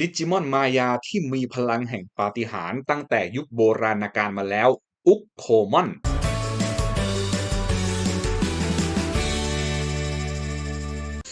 ดิจิมอนมายาที่มีพลังแห่งปาฏิหาริย์ตั้งแต่ยุคโบราณกาลมาแล้ว อุกโคมอน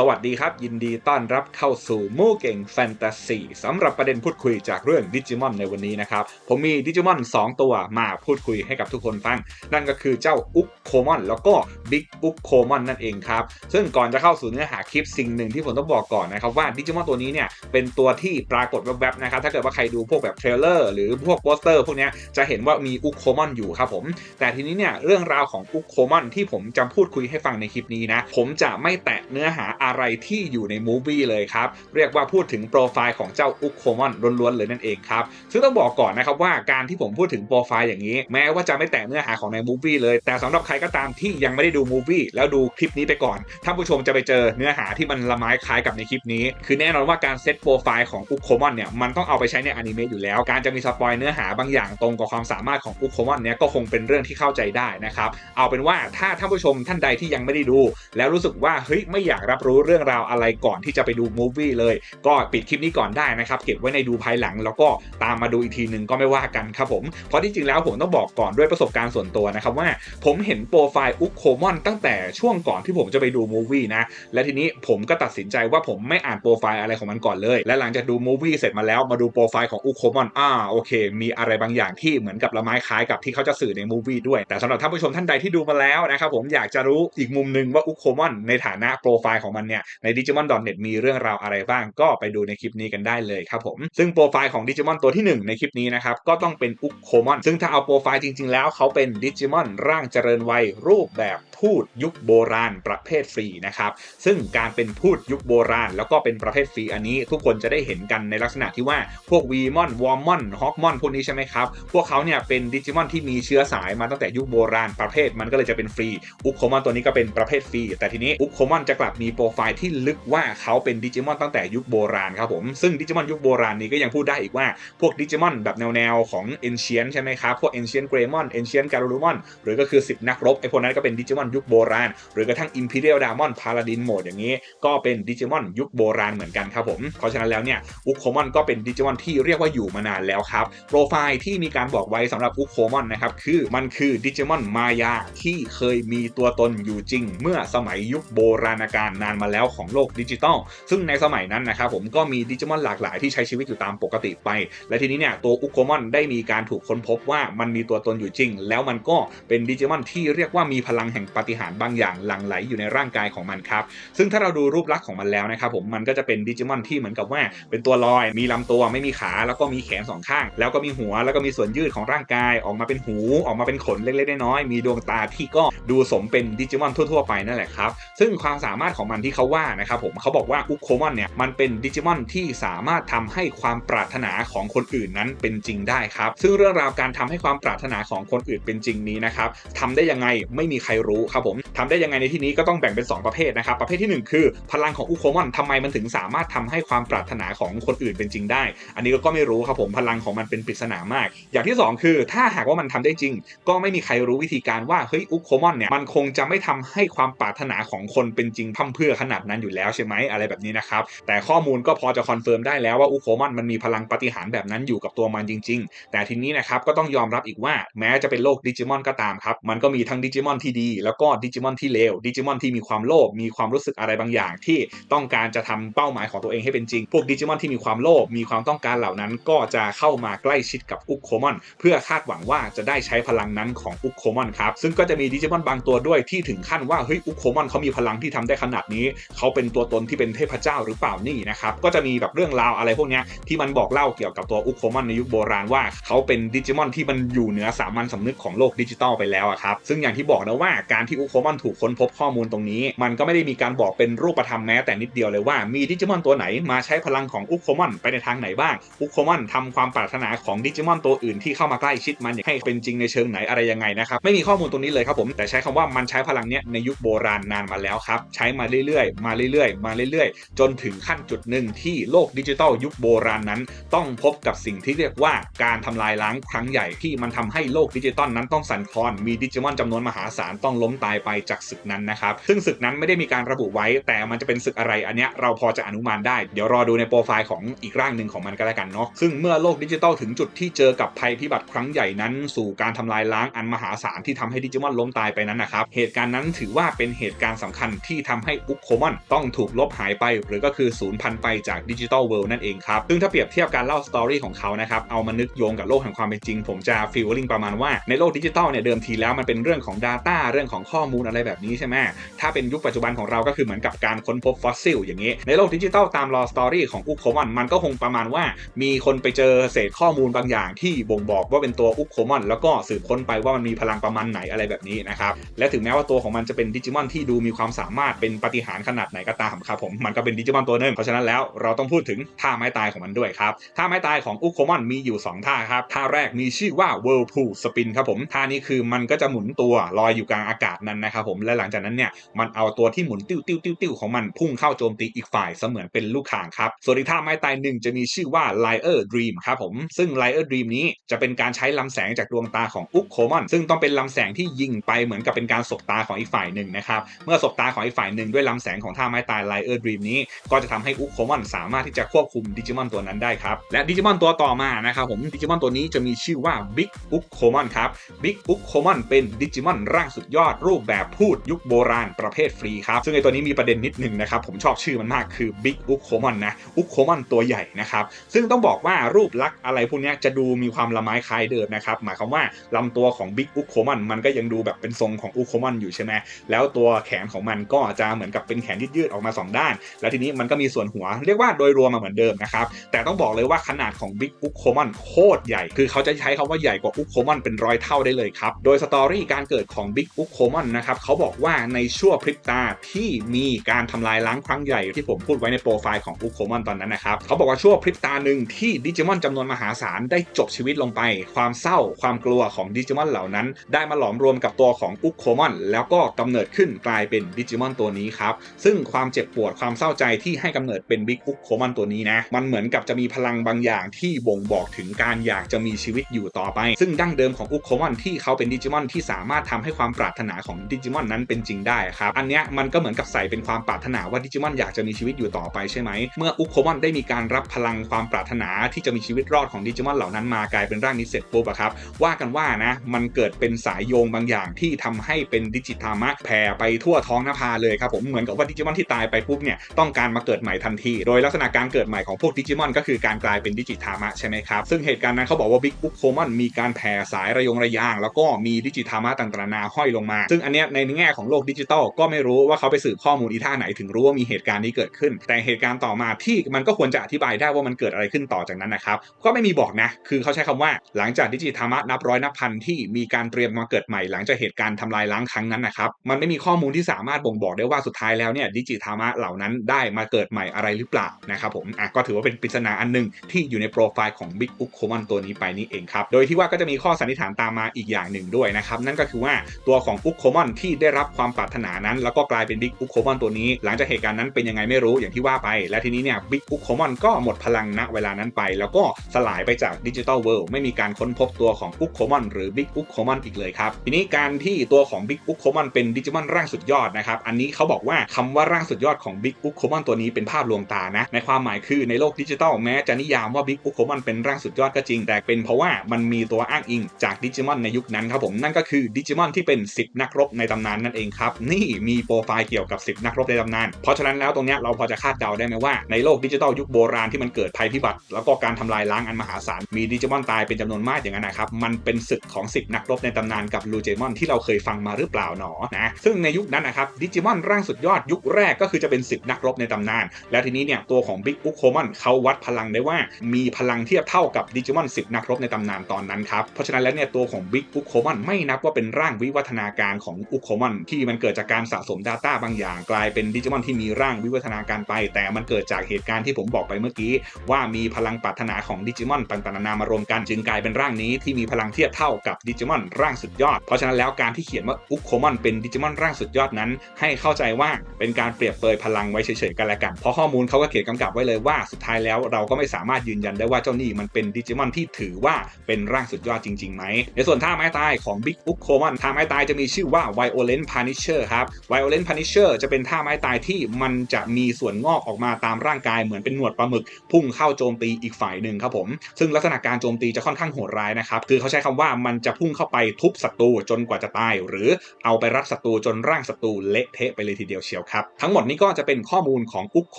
สวัสดีครับ ยินดีต้อนรับเข้าสู่มู่เก่งแฟนตาซีสำหรับประเด็นพูดคุยจากเรื่องดิจิมอนในวันนี้นะครับ ผมมีดิจิมอน 2 ตัวมาพูดคุยให้กับทุกคนฟัง นั่นก็คือเจ้าอุกโคมอนแล้วก็ บิ๊กอุกโคมอนนั่นเองครับ ซึ่งก่อนจะเข้าสู่เนื้อหาคลิปสิ่งหนึ่งที่ผมต้องบอกก่อนนะครับว่าดิจิมอนตัวนี้เนี่ยเป็นตัวที่ปรากฏแวบๆนะครับถ้าเกิดว่าใครดูพวกแบบเทรลเลอร์หรือพวกโปสเตอร์พวกนี้จะเห็นว่ามีอุกโคมอนอยู่ครับผม แต่ทีนี้เนี่ยเรื่องราวของอุกโคมอนที่ผมจะพูดคุยให้ฟังในคลิปนี้นะ ผมจะไม่แตะเนื้อหาอะไรที่อยู่ในมูฟวี่เลยครับ เรียกว่าพูดถึงโปรไฟล์ของเจ้าอุกโคมอนล้วนๆเลยนั่นเองครับ ซึ่งต้องบอกก่อนนะครับว่าการที่ผมพูดถึงโปรไฟล์อย่างนี้ แม้ว่าจะไม่แตะเนื้อหาของในมูฟวี่เลย แต่สำหรับใครก็ตามที่ยังไม่ได้ดูมูฟี่แล้วดูคลิปนี้ไปก่อนท่านผู้ชมจะไปเจอเนื้อหาที่มันละไม้คล้ายกับในคลิปนี้ คือแน่นอนว่าการเซตโปรไฟล์ของอุกโคมอนเนี่ยมันต้องเอาไปใช้ในอนิเมะอยู่แล้ว การจะมีสปอยเนื้อหาบางอย่างตรงกับความสามารถของอุกโคมอนเนี่ยก็คงเป็นเรื่องที่เข้าใจได้นะครับเอาเป็นว่าถ้าท่านผู้ชมท่านใดที่ยังไม่ได้ดู แล้วรู้สึกว่าเฮ้ยไม่อยากรับรู้เรื่องราวอะไรก่อนที่จะไปดูมูฟี่เลย ก็ปิดคลิปนี้ก่อนได้นะครับเก็บไว้ในดูภายหลัง แล้วก็ตามมาดูอีกทีหนึ่งก็ไม่ว่ากันครับผมเพราะที่จริงแล้วผมต้องบอกก่อนด้วยประสบการณ์ส่วนตัวนะครับว่าผมเห็นโปรไฟล์อุกโคมอนตั้งแต่ช่วงก่อนที่ผมจะไปดูมูฟวี่นะ และทีนี้ผมก็ตัดสินใจว่าผมไม่อ่านโปรไฟล์อะไรของมันก่อนเลย และหลังจากดูมูฟวี่เสร็จมาแล้วมาดูโปรไฟล์ของอุโคมอนอ่าโอเค มีอะไรบางอย่างที่เหมือนกับละไม้คล้ายกับที่เขาจะสื่อในมูฟวี่ด้วย แต่สำหรับท่านผู้ชมท่านใดที่ดูมาแล้วนะครับผมอยากจะรู้อีกมุมหนึ่งว่าอุโคมอนในฐานะโปรไฟล์ของมันเนี่ยใน Digimon.net มีเรื่องราวอะไรบ้างก็ไปดูในคลิปนี้กันได้เลยครับผมซึ่งโปรไฟล์ของ Digimon ตัวที่ 1 ในคลิปนี้นะครับก็ต้องเป็นอุโคมอนซึ่งถ้าเอาโปรไฟล์จริง ๆ แล้วเขาเป็น Digimon ร่างเจริญวัยรูปแบบพูดยุคโบราณประเภทฟรีนะครับ ซึ่งการเป็นพูดยุคโบราณ แล้วก็เป็นประเภทฟรีอันนี้ ทุกคนจะได้เห็นกันในลักษณะที่ว่าพวกวีมอนวอร์มอนฮอกมอนพวกนี้ใช่ไหมครับ พวกเขาเนี่ยเป็นดิจิมอนที่มีเชื้อสายมาตั้งแต่ยุคโบราณประเภทมันก็เลยจะเป็นฟรีอุกโคมอนตัวนี้ก็เป็นประเภทฟรีแต่ทีนี้อุกโคมอนจะกลับมีโปรไฟล์ที่ลึกว่าเขาเป็นดิจิมอนตั้งแต่ยุคโบราณครับผมซึ่งดิจิมอนยุคโบราณนี้ก็ยังพูดได้อีกว่าพวกดิจิมอนแบบแนวๆของเอนเชียนใช่ไหมครับพวกเอนเชียนเกรมอนเอนเชียนการูมอนหรือก็คือ 10 นักรบไอพวกนั้นก็เป็นดิจิมอนยุคโบราณ หรือกระทั่งอิมพีเรียลดามอนพาลาดินโหมดอย่างนี้ ก็เป็นดิจิมอนยุคโบราณเหมือนกันครับผม เพราะฉะนั้นแล้วเนี่ยอุกโคมอนก็เป็นดิจิมอนที่เรียกว่าอยู่มานานแล้วครับ โปรไฟล์ที่มีการบอกไว้สำหรับอุกโคมอนนะครับคือมันคือดิจิมอนมายาที่เคยมีตัวตนอยู่จริง เมื่อสมัยยุคโบราณกาลนานมาแล้วของโลกดิจิตอลซึ่งในสมัยนั้นนะครับผมก็มีดิจิมอนหลากหลายที่ใช้ชีวิตอยู่ตามปกติไป และทีนี้เนี่ยตัวอุกโคมอนได้มีการถูกค้นพบว่ามันมีตัวตนอยู่จริง แล้วมันก็เป็นดิจิมอนที่เรียกว่ามีพลังแห่งปฏิหารบางอย่างหลั่งไหลอยู่ในร่างกายของมันครับ ซึ่งถ้าเราดูรูปลักษณ์ของมันแล้วนะครับผมมันก็จะเป็นดิจิมอนที่เหมือนกับว่า เป็นตัวลอยมีลำตัวไม่มีขาแล้วก็มีแขนสองข้าง แล้วก็มีหัวแล้วก็มีส่วนยืดของร่างกายออกมาเป็นหู ออกมาเป็นขนเล็กๆน้อยๆมีดวงตาที่ก็ดูสมเป็นดิจิมอนทั่วๆไปนั่นแหละครับซึ่งความสามารถของมันที่เขาว่านะครับผมเขาบอกว่าอุกโคมอนเนี่ยมันเป็นดิจิมอนที่สามารถทำให้ความปรารถนาของคนอื่นนั้นเป็นจริงได้ครับ ซึ่งเรื่องราวการทำให้ความปรารถนาของคนอื่นเป็นจริงนี้นะครับทำได้ยังไงไม่มีใครรู้ครับผมทำได้ยังไงในที่นี้ก็ต้องแบ่งเป็น 2 ประเภทนะครับ ประเภทที่ 1 คือ พลังของอุโคมอนทำไมมันถึงสามารถทำให้ความปรารถนาของคนอื่นเป็นจริงได้ อันนี้ก็ไม่รู้ครับผมพลังของมันเป็นปริศนามาก อย่างที่ 2 คือ ถ้าหากว่ามันทำได้จริง ก็ไม่มีใครรู้วิธีการว่าเฮ้ยอุโคมอนเนี่ยมันคงจะไม่ทำให้ความปรารถนาของคนเป็นจริงพั่มเพื่อขนาดนั้นอยู่แล้วใช่ไหมอะไรแบบนี้นะครับแต่ข้อมูลก็พอจะคอนเฟิร์มได้แล้วว่าอุโคมอนมันมีพลังปฏิหารแบบนั้นอยู่กับตัวมันจริง ๆ แต่ทีนี้นะครับก็ต้องยอมรับอีกว่า แม้จะเป็นโลกดิจิมอนก็ตามครับมันก็มีทั้งดิจิมอนที่ดีแแล้วก็ดิจิมอนที่เลวดิจิมอนที่มีความโลภมีความรู้สึกอะไรบางอย่าง ที่ต้องการจะทำเป้าหมายของตัวเองให้เป็นจริง พวกดิจิมอนที่มีความโลภมีความต้องการเหล่านั้น ก็จะเข้ามาใกล้ชิดกับอุกโคมอน เพื่อคาดหวังว่าจะได้ใช้พลังนั้นของอุกโคมอนครับซึ่งก็จะมีดิจิมอนบางตัวด้วยที่ถึงขั้นว่าเฮ้ยอุกโคมอนเขามีพลังที่ทำได้ขนาดนี้ เขาเป็นตัวตนที่เป็นเทพเจ้าหรือเปล่านี่นะครับก็จะมีแบบเรื่องราวอะไรพวกนี้ที่มันบอกเล่าเกี่ยวกับตัวอุกโคมอนในยุคโบราณว่าเขาเป็นดิจิมอนที่มันอยู่เหนือสามัญสำนึกของโลกดิจิตอลไปแล้วครับซึ่งอย่างที่บอกนะว่าการที่อุกโคมอนถูกค้นพบข้อมูลตรงนี้ มันก็ไม่ได้มีการบอกเป็นรูปธรรมแม้แต่นิดเดียวเลยว่ามีดิจิมอนตัวไหนมาใช้พลังของอุกโคมอนไปในทางไหนบ้างอุกโคมอนทำความปรารถนาของดิจิมอนตัวอื่นที่เข้ามาใกล้ชิดมันให้เป็นจริงในเชิงไหนอะไรยังไงนะครับไม่มีข้อมูลตรงนี้เลยครับผมแต่ใช้คำว่ามันใช้พลังเนี้ยในยุคโบราณนานมาแล้วครับใช้มาเรื่อยๆ มาเรื่อยๆ มาเรื่อยๆ จนถึงขั้นจุดหนึ่งที่โลกดิจิทัลยุคโบราณนั้น ต้องพบกับสิ่งที่เรียกว่าการทำลายล้างครั้งใหญ่ที่มันทำให้โลกดิจิตอลนั้นต้องสั่นคลอนมีดิจิมอนจำนวนมหาศาลต้องล้มตายไปจากศึกนั้นนะครับ ซึ่งศึกนั้นไม่ได้มีการระบุไว้ แต่มันจะเป็นศึกอะไรอันเนี้ยเราพอจะอนุมานได้ เดี๋ยวรอดูในโปรไฟล์ของอีกร่างหนึ่งของมันก็แล้วกันเนาะ ซึ่งเมื่อโลกดิจิตอลถึงจุดที่เจอกับภัยพิบัติครั้งใหญ่นั้น สู่การทำลายล้างอันมหาศาลที่ทำให้ดิจิมอนล้มตายไปนั้นนะครับ เหตุการณ์นั้นถือว่าเป็นเหตุการณ์สำคัญที่ทำให้อุกโคมอนต้องถูกลบหายไป หรือก็คือสูญพันธุ์ไปจากดิจิตอลเวิลด์นั่นเองครับ ซึ่งถ้าเปรียบเทียบการเล่าสตอรี่ของเขานะครับ เอามานึกโยงกับโลกแห่งความเป็นจริง ผมจะฟีลลิ่งประมาณว่าในโลกดิจิตอลเนี่ยเดิมทีแล้วมันเป็นเรื่องของ Data เรื่องของข้อมูลอะไรแบบนี้ใช่ไหมถ้าเป็นยุคปัจจุบันของเราก็คือเหมือนกับการค้นพบฟอสซิลอย่างนี้ ในโลกดิจิตอลตามรอสตอรี่ของอุกโคมอนมันก็คงประมาณว่า มีคนไปเจอเศษข้อมูลบางอย่าง ที่บ่งบอกว่าเป็นตัวอุกโคมอนแล้วก็สืบค้นไปว่ามันมีพลังประมาณไหนอะไรแบบนี้นะครับและถึงแม้ว่าตัวของมันจะเป็นดิจิมอนที่ดูมีความสามารถเป็นปฏิหารขนาดไหนก็ตามครับผมมันก็เป็นดิจิมอนตัวหนึ่งเพราะฉะนั้นแล้วเราต้องพูดถึงท่าไม้ตายของมันด้วยครับท่าไม้ตายของอุกโคมอนมีอยู่ 2 ท่าครับท่าแรกมีชื่อว่า whirlpool spin ครับผมท่านี้คือมันก็จะหมุนตัวลอยอยู่กลางอากาศนั้นนะครับผมและหลังจากนั้นเนี่ยมันเอาตัวที่หมุนติ้วติ้วติ้วติ้วของมันพุ่งเข้าโจมตีอีกฝ่ายเสมือนเป็นลูกข่างครับส่วนอีกท่าไม้ตายหนึ่งจะมีชื่อว่า Liar Dream ครับผมซึ่ง Liar Dream นี้จะเป็นการใช้ลำแสงจากดวงตาของอุกโคมอนซึ่งต้องเป็นลำแสงที่ยิงไปเหมือนกับเป็นการสบตาของอีกฝ่ายหนึ่งนะครับเมื่อสบตาของอีกฝ่ายหนึ่งด้วยลำแสงของท่าไม้ตาย Liar Dream นี้ ก็จะทำให้อุกโคมอนสามารถที่จะควบคุมดิจิมอนตัวนั้นได้ครับและดิจิมอนตัวต่อมานะครับผมดิจิมอนตัวนี้จะมีชื่อว่า Big อุกโคมอนครับบิ๊กอุกโคมอนเป็นดิจิมอนร่างสุดยอดรูปแบบพูดยุคโบราณประเภทฟรีครับ ซึ่งไอตัวนี้มีประเด็นนิดหนึ่งนะครับ ผมชอบชื่อมันมากคือบิ๊กอุกโคมอนนะอุกโคมอนตัวใหญ่นะครับ ซึ่งต้องบอกว่ารูปลักษณ์อะไรพวกนี้จะดูมีความละไม้คล้ายเดิมนะครับ หมายความว่าลำตัวของบิ๊กอุกโคมอนมันก็ยังดูแบบเป็นทรงของอุกโคมอนอยู่ใช่ไหมแล้วตัวแขนของมันก็จะเหมือนกับเป็นแขนยืดๆออกมาสองด้าน แล้วทีนี้มันก็มีส่วนหัว เรียกว่าโดยรวมมาเหมือนเดิมนะครับ แต่ต้องบอกเลยว่าขนาดของบิ๊กอุกโคมอนโคตรใหญ่ คือเขาจะใช้คำว่าใหญ่กว่าอุกโคมอนเป็นร้อยเท่าได้เลยครับ โดยสตอรี่การเกิดของบิ๊กอุกโคมอนนะครับเขาบอกว่าในชั่วพริบตาที่มีการทำลายล้างครั้งใหญ่ที่ผมพูดไว้ในโปรไฟล์ของอุกโคมอนตอนนั้นนะครับเขาบอกว่าชั่วพริบตาหนึ่งที่ดิจิมอนจำนวนมหาศาลได้จบชีวิตลงไป ความเศร้าความกลัวของดิจิมอนเหล่านั้น ได้มาหลอมรวมกับตัวของอุกโคมอนแล้วก็กำเนิดขึ้นกลายเป็นดิจิมอนตัวนี้ครับซึ่งความเจ็บปวดความเศร้าใจที่ให้กำเนิดเป็นบิ๊กอุกโคมอนตัวนี้นะมันเหมือนกับจะมีพลังบางอย่างที่บ่งบอกถึงการอยากจะมีชีวิตอยู่ต่อไป ซึ่งดั้งเดิมของอุกโคมอนที่เขาเป็นดิจิมอนที่สามารถทำให้ความปรารถนาของดิจิมอนนั้นเป็นจริงได้ครับ อันเนี้ยมันก็เหมือนกับใส่เป็นความปรารถนาว่าดิจิมอนอยากจะมีชีวิตอยู่ต่อไปใช่ไหม เมื่ออุกโคมอนได้มีการรับพลังความปรารถนาที่จะมีชีวิตรอดของดิจิมอนเหล่านั้นมากลายเป็นร่างนี้เสร็จปุ๊บอะครับ ว่ากันว่านะ มันเกิดเป็นสายโยงบางอย่างที่ทำให้เป็นดิจิธามะแผ่ไปทั่วท้องนภาเลยครับผมเหมือนกับว่าดิจิมอนที่ตายไปปุ๊บเนี่ยต้องการมาเกิดใหม่ทันที โดยลักษณะการเกิดใหม่ของพวกดิจิมอนก็คือการกลายเป็นดิจิธามะใช่ไหมครับซึ่งเหตุการณ์นั้นเขาบอกว่าบิ๊กอุกโคมอนมีการแผ่สายระยงระยาง แล้วก็มีดิจิธามะต่างๆนาห้อยลงมาซึ่งอันเนี้ยในแง่ของโลกดิจิตอลก็ไม่รู้ว่าเขาไปสืบข้อมูลอีท่าไหนถึงรู้ว่ามีเหตุการณ์นี้เกิดขึ้น แต่เหตุการณ์ต่อมาที่มันก็ควรจะอธิบายได้ว่ามันเกิดอะไรขึ้นต่อจากนั้นนะครับก็ไม่มีบอกนะ คือเขาใช้คำว่าหลังจากดิจิธามะนับร้อยนับพันที่มีการเตรียมมาเกิดใหม่หลังจากเหตุการณ์ทำลายล้างครั้งนั้นนะครับมันไม่มีข้อมูลที่สามารถบ่งบอกได้ว่าสุดท้ายแล้วเนี่ยดิจิธามะเหล่านั้นได้มาเกิดใหม่อะไรหรือเปล่านะครับผมอะก็ถือว่าเป็นปริศนาอันหนึงที่อยู่ในโปรไฟล์ของบิ๊กอุกโคมันตัวนี้ไปนี่เองครับโดยที่ว่าก็จะมีข้อสันนิษฐานตามมาอีกอย่างหนึ่งด้วยนะครับนั่นก็คือว่าตัวของอุกโคมอนที่ได้รับความปรารถนานั้น แล้วก็กลายเป็นบิ๊กอุกโคมอนตัวนี้ หลังจากเหตุการณ์นั้นเป็นยังไงไม่รู้อย่างที่ว่าไป และทีนี้เนี่ยบิ๊กอุกโคมอนก็หมดพลังณเวลานั้นไป แล้วก็สลายไปจากดิจิตอลเวิลด์ไม่มีการค้นพบตัวของอุกโคมอนหรือบิ๊กอุกโคมอนอีกเลยครับทีนี้การที่ตัวของบิ๊กอุกโคมอนเป็นดิจิมอนร่างสุดยอดนะครับอันนี้เขาบอกว่าคำว่าร่างสุดยอดของบิ๊กอุกโคมอนตัวนี้เป็นภาพลวงตานะในความหมายคือในโลกดิจิตอลแม้จะนิยามว่าบิ๊กอุกโคมอนเป็นร่างสุดยอดก็จริง แต่เป็นเพราะว่ามันมีตัวอ้างอิงจากดิจิมอนในยุคนั้นครับผมนั่นก็คือดิจิมอนที่เป็น 10นักรบในตำนานนั่นเองครับ นี่มีโปรไฟล์เกี่ยวกับ 10 นักรบในตำนาน เพราะฉะนั้นแล้วตรงเนี้ยเราพอจะคาดเดาได้ไหมว่าในโลกดิจิตอลยุคโบราณที่มันเกิดภัยพิบัติ แล้วก็การทำลายล้างอันมหาศาลมีดิจิมอนตายเป็นจำนวนมากอย่างนั้นนะครับ มันเป็นศึกของ 10 นักรบในตำนานกับลูเจมอนที่เราเคยฟังมาหรือเปล่าหนอนะซึ่งในยุคนั้นนะครับดิจิมอนร่างสุดยอดยุคแรกก็คือจะเป็น 10 นักรบในตำนาน แล้วทีนี้เนี่ยตัวของบิ๊กอุกโคมอนเขาวัดพลังได้ว่ามีพลังเทียบเท่ากับดิจิมอน10 นักรบในตำนานตอนนั้นครับเพราะฉะนั้นแล้วเนี่ยตัวของบิ๊กอุกโคมอนไม่นับว่าเป็นร่างวิวัฒนาการของอุกโคมอนที่มันเกิดจากการสะสม Data บางอย่าง กลายเป็นดิจิมอนที่มีร่างวิวัฒนาการไป แต่มันเกิดจากเหตุการณ์ที่ผมบอกไปเมื่อกี้ ว่ามีพลังปรารถนาของดิจิมอนต่างๆนานามารวมกันจึงกลายเป็นร่างนี้ที่มีพลังเทียบเท่ากับดิจิมอนร่างสุดยอด เพราะฉะนั้นแล้วการที่เขียนว่าอุกโคมอนเป็นดิจิมอนร่างสุดยอดนั้น ให้เข้าใจว่าเป็นการเปรียบเปรยพลังไว้เฉยๆกันแล้วกันเพราะข้อมูลเขาก็เขียนกำกับไว้เลยว่าสุดท้ายแล้วเราก็ไม่สามารถยืนยันได้ว่าเจ้านี่มันเป็นดิจิมอนที่ถือว่าเป็นร่างสุดยอดจริงๆไหมในส่วนท่าไม้ตายของ Big u k k o m o n ท่าไม้ตายจะมีชื่อว่า Violent Punisher ครับ Violent Punisher จะเป็นท่าไม้ตายที่มันจะมีส่วนงอกออกมาตามร่างกายเหมือนเป็นหนวดปลาหมึก พุ่งเข้าโจมตีอีกฝ่ายหนึ่งครับผม ซึ่งลักษณะการโจมตีจะค่อนข้างโหดร้ายนะครับ คือเขาใช้คำว่ามันจะพุ่งเข้าไปทุบศัตรูจนกว่าจะตาย หรือเอาไปรัดศัตรูจนร่างศัตรูเละเทะไปเลยทีเดียวเชียวครับ ทั้งหมดนี้ก็จะเป็นข้อมูลของอุกโค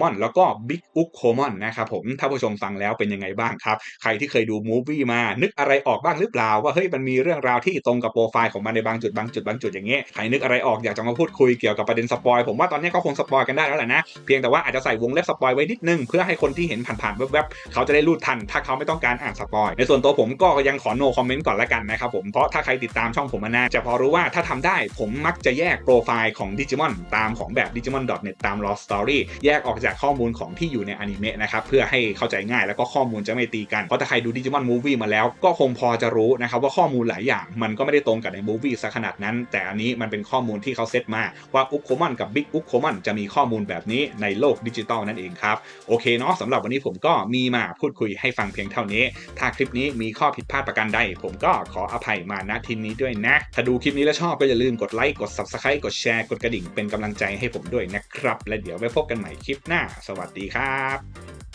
มอนแล้วก็บิ๊กอุกโคมอนนะครับผมถ้าผู้ชมฟังแล้วเป็นยังไงบ้างครับ ใครที่เคยดูมูฟวี่มานึกอะไรออกบ้างหรือเปล่าว่าเฮ้ยมันมีเรื่องราวที่ตรงกับโปรไฟล์ของมันในบางจุดบางจุดบางจุดอย่างเงี้ยใครนึกอะไรออกอยากจะมาพูดคุยเกี่ยวกับประเด็นสปอยผมว่าตอนนี้ก็คงสปอยกันได้แล้วแหละนะเพียงแต่ว่าอาจจะใส่วงเล็บสปอยไว้นิดนึงเพื่อให้คนที่เห็นผ่านๆแวบๆเขาจะได้รูดทัน ถ้าเขาไม่ต้องการอ่านสปอยในส่วนตัวผมก็ยังขอโนคอมเมนต์ก่อนละกันนะครับผมเพราะถ้าใครติดตามช่องผมมานานจะพอรู้ว่าถ้าทำได้ผมมักจะแยกโปรไฟล์ของดิจิมอนตามของแบบ digimon.net ตาม raw story แยกออกจากข้อมูลของที่อยู่ในอนิเมะนะครับเพื่อให้เข้าใจง่ายแล้วก็ข้อมูลจะไม่ตีกัน เพราะถ้าใครดูดิจิมอนมูฟวี่มาแล้วก็คงพอจะรู้นะครับว่าข้อมูลหลายอย่างมันก็ไม่ได้ตรงกับในมูฟวี่ซะขนาดนั้นแต่อันนี้มันเป็นข้อมูลที่เขาเซตมาว่าอุกโคมอนกับบิ๊กอุกโคมอนจะมีข้อมูลแบบนี้ในโลกดิจิตอลนั่นเองครับ โอเคเนาะสำหรับวันนี้ผมก็มีมาพูดคุยให้ฟังเพียงเท่านี้ ถ้าคลิปนี้มีข้อผิดพลาดประการใด ผมก็ขออภัยมาณทีนี้ด้วยนะ ถ้าดูคลิปนี้แล้วชอบก็อย่าลืมกดไลค์กด subscribe กดแชร์กดกระดิ่งเป็นกำลังใจให้ผมด้วยนะครับ และเดี๋ยวไว้พบกันใหม่คลิปหน้า สวัสดีครับ